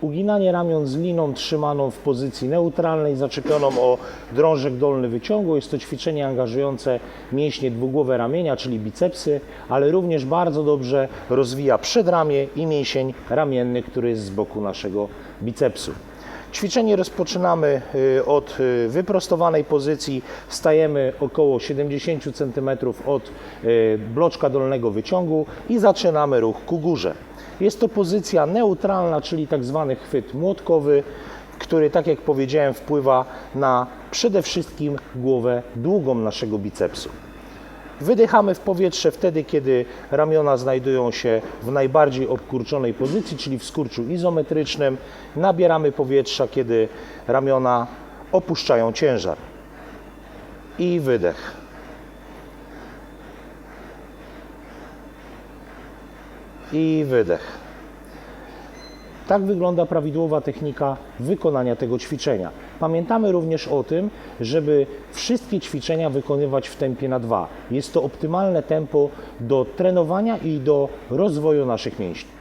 Uginanie ramion z liną trzymaną w pozycji neutralnej, zaczepioną o drążek dolny wyciągu. Jest to ćwiczenie angażujące mięśnie dwugłowe ramienia, czyli bicepsy, ale również bardzo dobrze rozwija przedramię i mięsień ramienny, który jest z boku naszego bicepsu. Ćwiczenie rozpoczynamy y, od y, wyprostowanej pozycji. Stajemy około 70 cm od y, bloczka dolnego wyciągu i zaczynamy ruch ku górze. Jest to pozycja neutralna, czyli tak zwany chwyt młotkowy, który, tak jak powiedziałem, wpływa na przede wszystkim głowę długą naszego bicepsu. Wydychamy w powietrze wtedy, kiedy ramiona znajdują się w najbardziej obkurczonej pozycji, czyli w skurczu izometrycznym. Nabieramy powietrza, kiedy ramiona opuszczają ciężar. I wydech. I wydech. Tak wygląda prawidłowa technika wykonania tego ćwiczenia. Pamiętamy również o tym, żeby wszystkie ćwiczenia wykonywać w tempie na 2. Jest to optymalne tempo do trenowania i do rozwoju naszych mięśni.